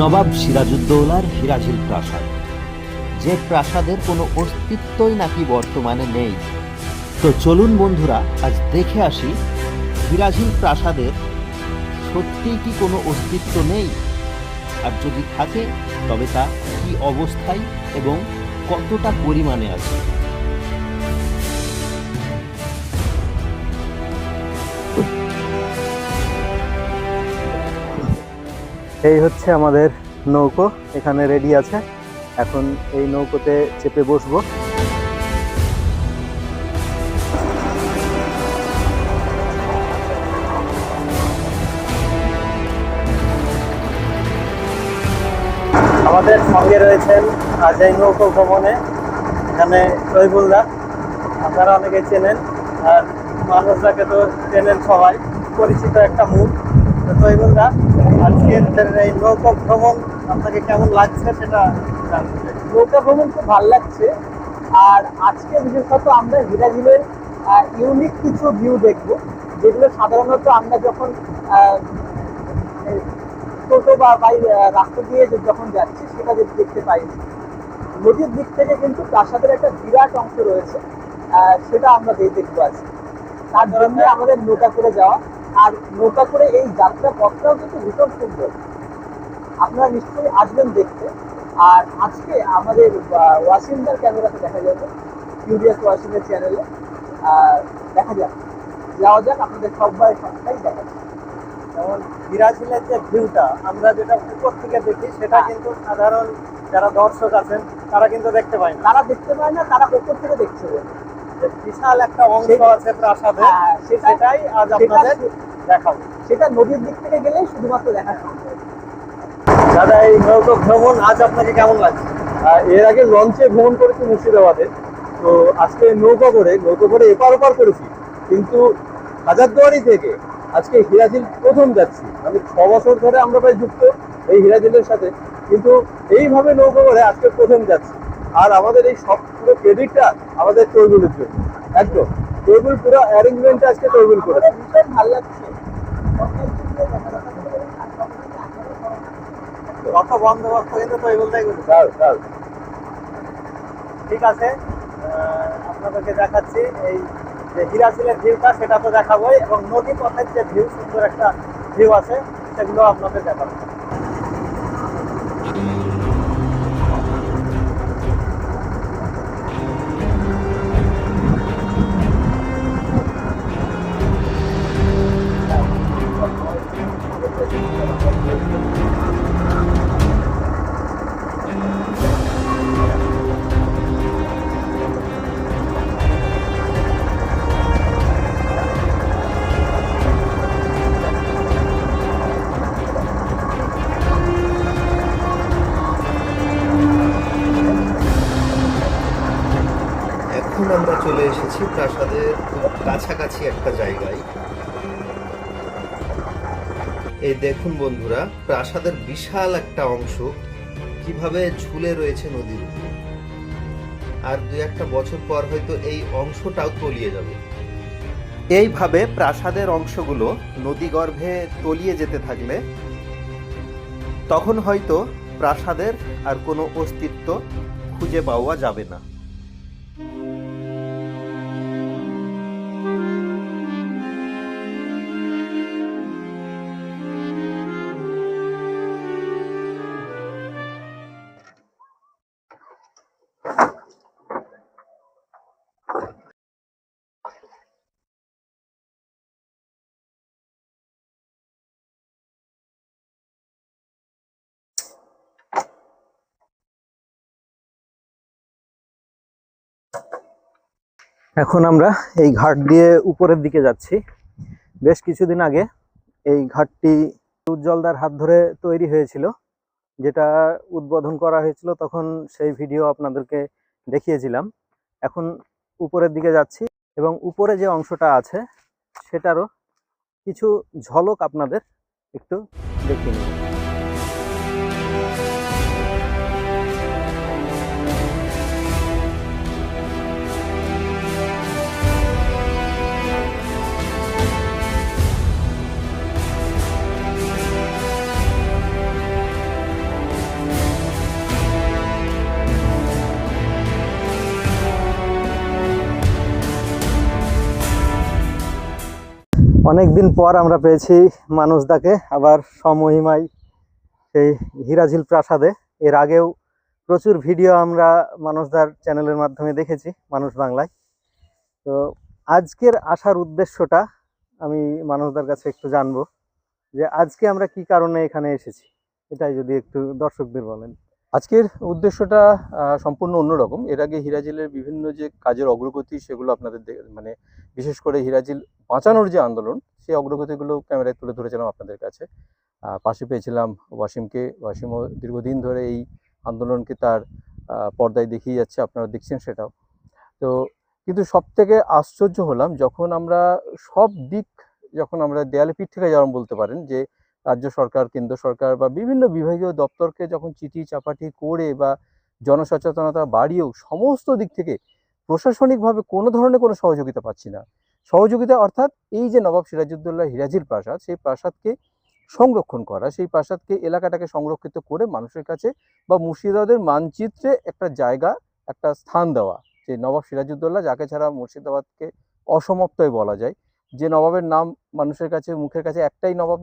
নবাব সিরাজউদ্দৌলার হিরাঝিল প্রাসাদ, যে প্রাসাদের কোনো অস্তিত্বই নাকি বর্তমানে নেই। তো চলুন বন্ধুরা, আজ দেখে আসি হিরাঝিল প্রাসাদের সত্যিই কি কোনো অস্তিত্ব নেই? আর যদি থাকে, তবে তা কি অবস্থায় এবং কতটা পরিমাণে আছে? এই হচ্ছে আমাদের নৌকো, এখানে রেডি আছে। এখন এই নৌকোতে চেপে বসবো। আমাদের সঙ্গে রয়েছেন আজ এই নৌকো ভ্রমণে, এখানে শহীবুল্লাহ আপনারা অনেকে চেনেন, আর মানুষরাকে তো চেনেন সবাই। পরিচিত একটা মুখ। তো শহীবুল্লাহ আজকের এই নৌকো ভ্রমণ আপনাকে কেমন লাগছে সেটা জানতে চাই। নৌকা ভ্রমণ খুব ভালো লাগছে। আর আজকে বিশেষত আমরা হিরাজিলের ইউনিক কিছু ভিউ দেখব যেগুলো সাধারণত আমরা যখন টোটো বা বাই রাস্তা দিয়ে যখন যাচ্ছি সেটা যে- দেখতে পাই। নদীর দিক থেকে কিন্তু প্রাসাদের একটা বিরাট অংশ রয়েছে সেটা আমরা দে- দেখব আজকে। তার জন্য আমাদের নৌকা করে যাওয়া আর নৌকা করে এই যাত্রা পথটাও কিন্তু ভীষণ সুন্দর। আপনারা নিশ্চয়ই আসবেন দেখতে। আর আজকে আমাদের ওয়াসিমদার ক্যামেরাতে দেখা যাবে কিউরিয়াস ওয়াসিমের চ্যানেলে দেখা যাক যাওয়া যাক আপনাদের সবাই সবটাই দেখা যাক যেমন বিরাজিলের যে ভিউটা আমরা যেটা উপর থেকে দেখি সেটা হ্যাঁ। কিন্তু সাধারণ যারা দর্শক আছেন তারা কিন্তু দেখতে পায় না। তারা দেখতে পায় না তারা ওপর থেকে দেখছে। বিশাল একটা অংশ সেটা- আছে প্রাসাদে। হ্যাঁ, সেটাই আজ আপনাদের দেখাবো। সেটা নদীর দিক থেকে গেলেই শুধুমাত্র দেখা দাদা এই নৌকো ভ্রমণ আজ আপনাকে কেমন লাগছে? এর আগে লঞ্চে ভ্রমণ করেছি মুর্শিদাবাদে। তো আজকে নৌকা করে নৌকা করে এপার ওপার করেছি। কিন্তু হাজারদুয়ারি থেকে আজকে হিরাজিল প্রথম যাচ্ছি। আমি ছ বছর ধরে আমরা প্রায় যুক্ত এই হিরাজিলের সাথে। কিন্তু এইভাবে নৌকা করে আজকে প্রথম যাচ্ছি। আর আমাদের এই সব পুরো ক্রেডিটটা আমাদের তৈবুলের জন্য। একদম। তৈবুল পুরো অ্যারেঞ্জমেন্টটা আজকে করেছে আমাদের ভালো লাগছে কত বন্দোবস্ত কিন্তু তো এগুলোই স্যার স্যার ঠিক আছে আপনাদেরকে দেখাচ্ছি এই যে হিরাসিলের ভিউটা সেটা তো দেখাবোই এবং নদী পথের যে ভিউ সুন্দর একটা ভিউ আছে সেগুলো আপনাদের দেখাবো। আমরা চলে এসেছি প্রাসাদের কাছাকাছি একটা জায়গায়। এই দেখুন বন্ধুরা, প্রাসাদের বিশাল একটা অংশ কীভাবে ঝুলে রয়েছে নদীর আর দু একটা বছর পর হয়তো এই অংশটাও তলিয়ে যাবে। এইভাবে প্রাসাদের অংশগুলো নদীগর্ভে তলিয়ে যেতে থাকলে তখন হয়তো প্রাসাদের আর কোনো অস্তিত্ব খুঁজে পাওয়া যাবে না। এখন আমরা এই ঘাট দিয়ে উপরের দিকে যাচ্ছি। বেশ কিছুদিন আগে এই ঘাটটি উজ্জ্বলদার হাত ধরে তৈরি হয়েছিল, যেটা উদ্বোধন করা হয়েছিল তখন সেই ভিডিও আপনাদেরকে দেখিয়েছিলাম। এখন উপরের দিকে যাচ্ছি এবং উপরে যে অংশটা আছে, সেটারও কিছু ঝলক আপনাদের একটু দেখিয়ে নিই। অনেকদিন পর আমরা পেয়েছি মানুষদাকে আবার সমহিমায় সেই হিরাঝিল প্রাসাদে। এর আগেও প্রচুর ভিডিও আমরা মানুষদার চ্যানেলের মাধ্যমে দেখেছি, মানুষ বাংলায়। তো আজকের আসার উদ্দেশ্যটা আমি মানুষদার কাছে একটু জানব যে আজকে আমরা কি কারণে এখানে এসেছি, এটাই যদি একটু দর্শকদের বলেন। আজকের উদ্দেশ্যটা সম্পূর্ণ অন্যরকম। এর আগে হিরাজিলের বিভিন্ন যে কাজের অগ্রগতি, সেগুলো আপনাদের মানে বিশেষ করে হিরাজিল বাঁচানোর যে আন্দোলন, সেই অগ্রগতিগুলো ক্যামেরায় তুলে ধরেছিলাম আপনাদের কাছে। পাশে পেয়েছিলাম ওয়াসিমকে। ওয়াসিমও দীর্ঘদিন ধরে এই আন্দোলনকে তার পর্দায় দেখিয়ে যাচ্ছে, আপনারা দেখছেন সেটাও। তো কিন্তু সব থেকে আশ্চর্য হলাম, যখন আমরা সব দিক, যখন আমরা দেয়ালে পিঠ থেকে যেমন বলতে পারেন, যে রাজ্য সরকার, কেন্দ্র সরকার বা বিভিন্ন বিভাগীয় দপ্তরকে যখন চিঠি চাপাটি করে বা জনসচেতনতা বাড়িয়েও সমস্ত দিক থেকে প্রশাসনিকভাবে কোনো ধরনের কোনো সহযোগিতা পাচ্ছি না। সহযোগিতা অর্থাৎ এই যে নবাব সিরাজউদ্দৌলা হিরাজির প্রাসাদ, সেই প্রাসাদকে সংরক্ষণ করা, সেই প্রাসাদকে এলাকাটাকে সংরক্ষিত করে মানুষের কাছে বা মুর্শিদাবাদের মানচিত্রে একটা জায়গা, একটা স্থান দেওয়া। যে নবাব সিরাজউদ্দৌলা, যাকে ছাড়া মুর্শিদাবাদকে অসমাপ্তই বলা যায়। যে নবাবের নাম মানুষের কাছে, মুখের কাছে একটাই নবাব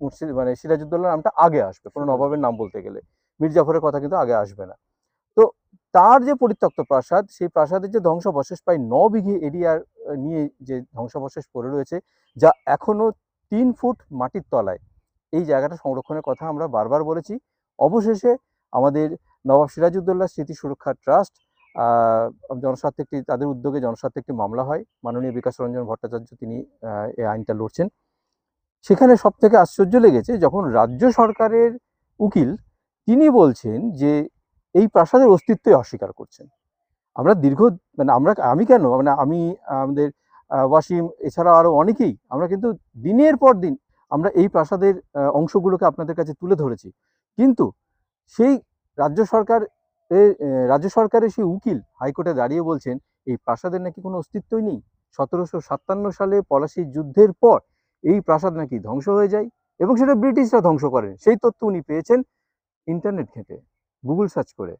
মুর্শিদ মানে সিরাজউদ্দৌলার নামটা আগে আসবে কোনো নবাবের নাম বলতে গেলে। মীর জাফরের কথা কিন্তু আগে আসবে না। তো তার যে পরিত্যক্ত প্রাসাদ সেই প্রাসাদের যে ধ্বংসাবশেষ প্রায় ন বিঘে এরিয়ার নিয়ে যে ধ্বংসাবশেষ পড়ে রয়েছে যা এখনও তিন ফুট মাটির তলায়। এই জায়গাটা সংরক্ষণের কথা আমরা বারবার বলেছি। অবশেষে আমাদের নবাব সিরাজউদ্দৌলা স্মৃতি সুরক্ষা ট্রাস্ট জনস্বার্থে একটি তাদের উদ্যোগে জনস্বার্থে একটি মামলা হয়। মাননীয় বিকাশ রঞ্জন ভট্টাচার্য তিনি এই আইনটা লড়ছেন। সেখানে সব থেকে আশ্চর্য লেগেছে যখন রাজ্য সরকারের উকিল, তিনি বলছেন যে এই প্রাসাদের অস্তিত্বই অস্বীকার করছেন। আমরা দীর্ঘ মানে আমরা, আমি কেন? মানে আমি, আমাদের ওয়াসিম, এছাড়া আরও অনেকেই, আমরা কিন্তু দিনের পর দিন আমরা এই প্রাসাদের অংশগুলোকে আপনাদের কাছে তুলে ধরেছি। কিন্তু সেই রাজ্য সরকার রাজ্য সরকারের সেই উকিল হাইকোর্টে দাঁড়িয়ে বলছেন, এই প্রাসাদের নাকি কোনো অস্তিত্বই নেই। সতেরোশো সাতান্ন সালে পলাশির যুদ্ধের পর এই প্রাসাদ নাকি ধ্বংস হয়ে যায় এবং সেটা ব্রিটিশরা ধ্বংস করেন সেই তথ্য উনি পেয়েছেন ইন্টারনেট ঘেঁটে গুগল সার্চ করে।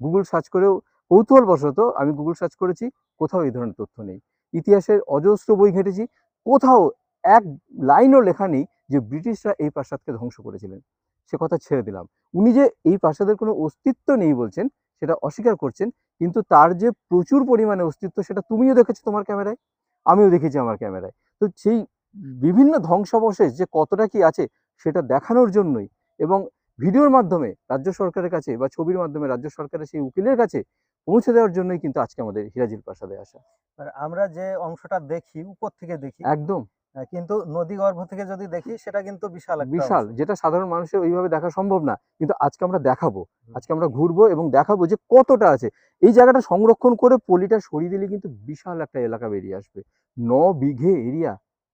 গুগল সার্চ করেও কৌতূহলবশত আমি গুগল সার্চ করেছি, কোথাও এই ধরনের তথ্য নেই। ইতিহাসের অজস্র বই ঘেঁটেছি, কোথাও এক লাইনও লেখা নেই যে ব্রিটিশরা এই প্রাসাদকে ধ্বংস করেছিলেন। সে কথা ছেড়ে দিলাম। উনি যে এই প্রাসাদের কোনো অস্তিত্ব নেই বলছেন, সেটা অস্বীকার করছেন, কিন্তু তার যে প্রচুর পরিমাণে অস্তিত্ব, সেটা তুমিও দেখেছ তোমার ক্যামেরায়? আমিও দেখেছি আমার ক্যামেরায়। তো সেই বিভিন্ন ধ্বংসাবশেষ যে কতটা কি আছে সেটা দেখানোর জন্যই এবং ভিডিওর মাধ্যমে রাজ্য সরকারের কাছে বা ছবির মাধ্যমে রাজ্য সরকারের সেই উকিলের কাছে পৌঁছে দেওয়ার জন্যই কিন্তু আজকে আমাদের হিরাজির প্রাসাদে আসা। আমরা যে অংশটা দেখি উপর থেকে দেখি একদম। কিন্তু নদী গর্ভ থেকে যদি দেখি সেটা কিন্তু বিশাল বিশাল যেটা সাধারণ মানুষের ওইভাবে দেখা সম্ভব না কিন্তু আজকে আমরা দেখাবো। আজকে আমরা ঘুরবো এবং দেখাবো যে কতটা আছে। এই জায়গাটা সংরক্ষণ করে পলিটা সরিয়ে দিলে কিন্তু বিশাল একটা এলাকা বেরিয়ে আসবে। ন বিঘে এরিয়া।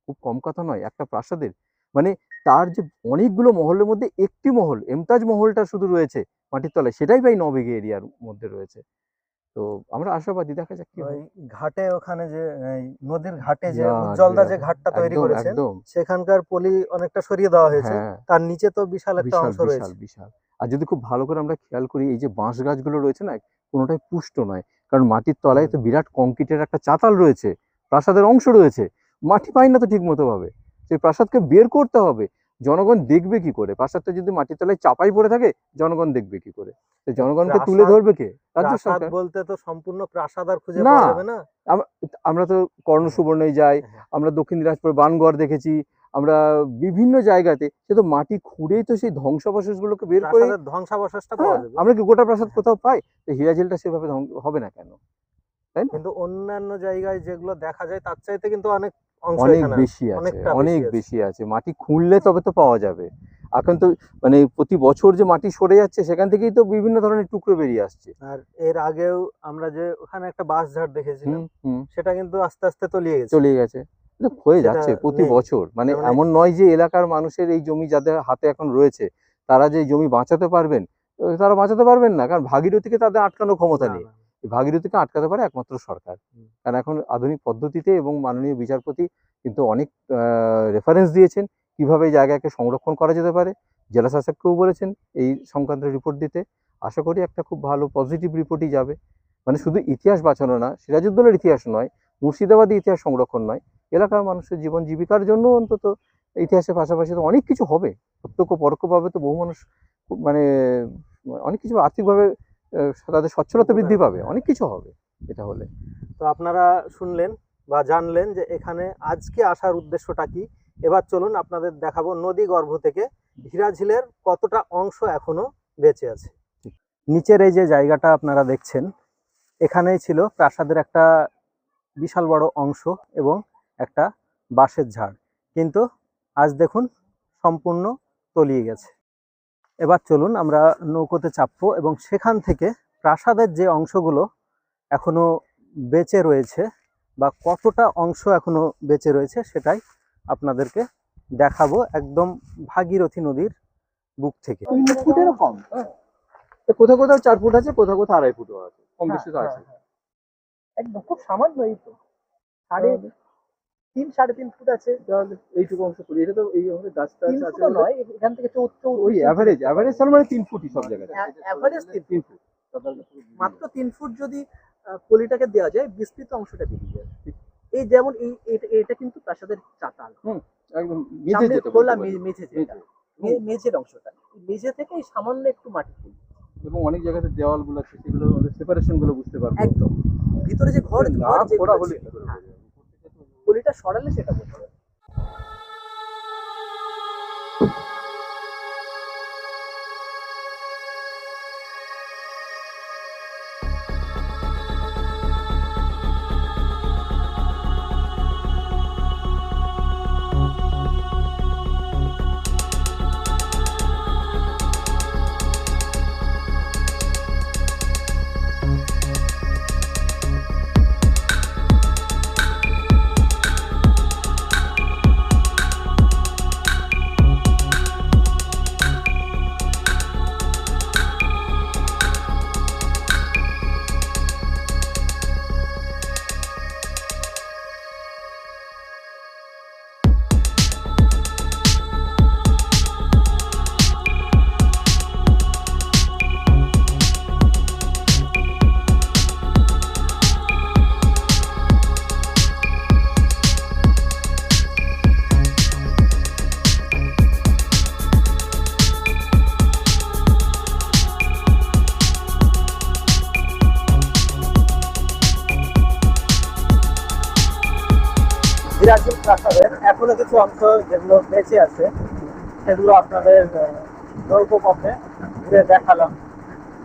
খুব কম কথা নয় একটা প্রাসাদের। মানে তার যে অনেকগুলো মহলের মধ্যে একটি মহল এমতাজ মহলটা শুধু রয়েছে মাটির তলায় সেটাই প্রায় ন বিঘে এরিয়ার মধ্যে রয়েছে। তো আমরা আশাবাদী দেখা যাক কি হয়। ঘাটে ওখানে যে নদীর ঘাটে যে উজ্জ্বলদা যে ঘাটটা তৈরি একদম সেখানকার পলি অনেকটা সরিয়ে দেওয়া হয়েছে। হ্যাঁ। তার নিচে তো বিশাল একটা অংশ রয়েছে। বিশাল আর যদি খুব ভালো করে আমরা খেয়াল করি এই যে বাঁশ গাছগুলো রয়েছে না কোনোটাই পুষ্ট নয়। কারণ মাটির তলায় তো বিরাট কংক্রিটের একটা চাতাল রয়েছে প্রাসাদের অংশ রয়েছে। মাটি পায় না তো ঠিক মতো ভাবে সেই প্রাসাদকে বের করতে হবে। জনগণ দেখবে কি করে? প্রাসাদটা যদি মাটির তলায় চাপাই পড়ে থাকে জনগণ দেখবে কি করে? জনগণকে তুলে ধরবে কে? রাজ্য সরকার। বলতে তো সম্পূর্ণ প্রাসাদ আর খুঁজে না। পাওয়া যাবে না? আমরা তো কর্ণ সুবর্ণয় যাই হ্যাঁ। আমরা দক্ষিণ দিনাজপুর বানগড় দেখেছি আমরা বিভিন্ন জায়গাতে সে তো মাটি খুঁড়েই তো সেই ধ্বংসাবশেষগুলোকে বের করে ধ্বংসাবশেষটা পাওয়া হ্যাঁ, যাবে। আমরা কি গোটা প্রাসাদ কোথাও পাই? তো হিরাঝিলটা সেভাবে হবে না কেন? তাই না? কিন্তু অন্যান্য জায়গায় যেগুলো দেখা যায় তার চাইতে কিন্তু অনেক অনেক বেশি আছে অনেক বেশি আছে। মাটি খুঁড়লে তবে তো পাওয়া যাবে। এখন তো মানে প্রতি বছর যে মাটি সরে যাচ্ছে সেখান থেকেই তো বিভিন্ন ধরনের টুকরো বেরিয়ে আসছে। আর এর আগেও আমরা যে ওখানে একটা বাঁশ ঝাড় দেখেছিলাম হুম সেটা কিন্তু আস্তে আস্তে তলিয়ে গেছে। চলে গেছে। হয়ে যাচ্ছে প্রতি বছর। মানে মানে- এমন নয় যে এলাকার মানুষের এই জমি যাদের হাতে এখন রয়েছে তারা যে জমি বাঁচাতে পারবেন তারা বাঁচাতে পারবেন না কারণ ভাগীরথীকে তাদের আটকানোর ক্ষমতা নেই। ভাগীরথীকে আটকাতে পারে একমাত্র সরকার। কারণ এখন আধুনিক পদ্ধতিতে এবং মাননীয় বিচারপতি কিন্তু অনেক রেফারেন্স দিয়েছেন কীভাবে এই জায়গাকে সংরক্ষণ করা যেতে পারে। জেলা শাসককেও বলেছেন এই সংক্রান্ত রিপোর্ট দিতে। আশা করি একটা খুব ভালো পজিটিভ রিপোর্টই যাবে। মানে শুধু ইতিহাস বাঁচানো না সিরাজউদ্দৌলার ইতিহাস নয় মুর্শিদাবাদের ইতিহাস সংরক্ষণ নয় এলাকার মানুষের জীবন জীবিকার জন্য অন্তত ইতিহাসের পাশাপাশি তো অনেক কিছু হবে। প্রত্যক্ষ পরোক্ষভাবে তো বহু মানুষ মানে অনেক কিছু আর্থিকভাবে তাদের সচ্ছলতা বৃদ্ধি পাবে অনেক কিছু হবে এটা হলে। তো আপনারা শুনলেন বা জানলেন যে এখানে আজকে আসার উদ্দেশ্যটা কি? এবার চলুন আপনাদের দেখাবো নদী গর্ভ থেকে হীরাঝিলের কতটা অংশ এখনও বেঁচে আছে। নিচের এই যে জায়গাটা আপনারা দেখছেন এখানেই ছিল প্রাসাদের একটা বিশাল বড় অংশ এবং একটা বাঁশের ঝাড়। কিন্তু আজ দেখুন সম্পূর্ণ তলিয়ে গেছে। এবার চলুন আমরা নৌকোতে চাপবো এবং সেখান থেকে প্রাসাদের যে অংশগুলো এখনও বেঁচে রয়েছে বা কতটা অংশ এখনও বেঁচে রয়েছে সেটাই আপনাদেরকে দেখাবো একদম ভাগীরথী নদীর বুক থেকে। ফুটেরও কম তো কোথাও কোথাও চার ফুট আছে কোথাও কোথাও আড়াই ফুটও আছে কম বেশি তো হ্যাঁ, আছে। হ্যাঁ, হ্যাঁ। একদম খুব সামান্য এই তো। সাড়ে তিন সাড়ে তিন ফুট আছে। তাহলে এইটুকু অংশ করি এটা তো এই আমাদের গাছটা তিন আছে ফুট নয় এখান থেকে চৌ চৌ- ওই অ্যাভারেজ অ্যাভারেজ তার মানে তিন ফুটই সব জায়গায়। অ্যাভারেজ তিন তিন ফুট। মাত্র তিন ফুট যদি আহ, পলিটাকে দেওয়া যায় বিস্তৃত অংশটা বেরিয়ে যায়। এই যেমন এই এটা- কিন্তু প্রাসাদের চাতাল। একদম মেঝে খোলা মেঝে যেটা। মেঝে। মেঝের অংশটা। মেঝে থেকে এই সামান্য একটু মাটি তুলি এবং অনেক জায়গাতে দেওয়ালগুলো আছে সেগুলো সেপারেশনগুলো বুঝতে পারব। একদম। ভিতরে যে ঘর ঘর পলিটা সরালে সেটা বোঝা যাবে। বিরাজিল প্রাসাদের। এখনও কিছু অংশ যেগুলো বেঁচে আছে, সেগুলো আপনাদের নৌকো পথে ঘুরে দেখালাম।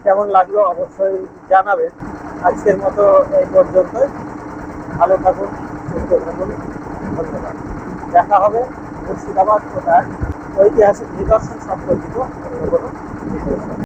কেমন লাগল অবশ্যই জানাবেন। আজকের মতো এই পর্যন্তই। ভালো থাকুন, সুস্থ থাকুন। ধন্যবাদ। দেখা হবে মুর্শিদাবাদ ও তার ঐতিহাসিক নিদর্শন সম্পর্কিত কোনো।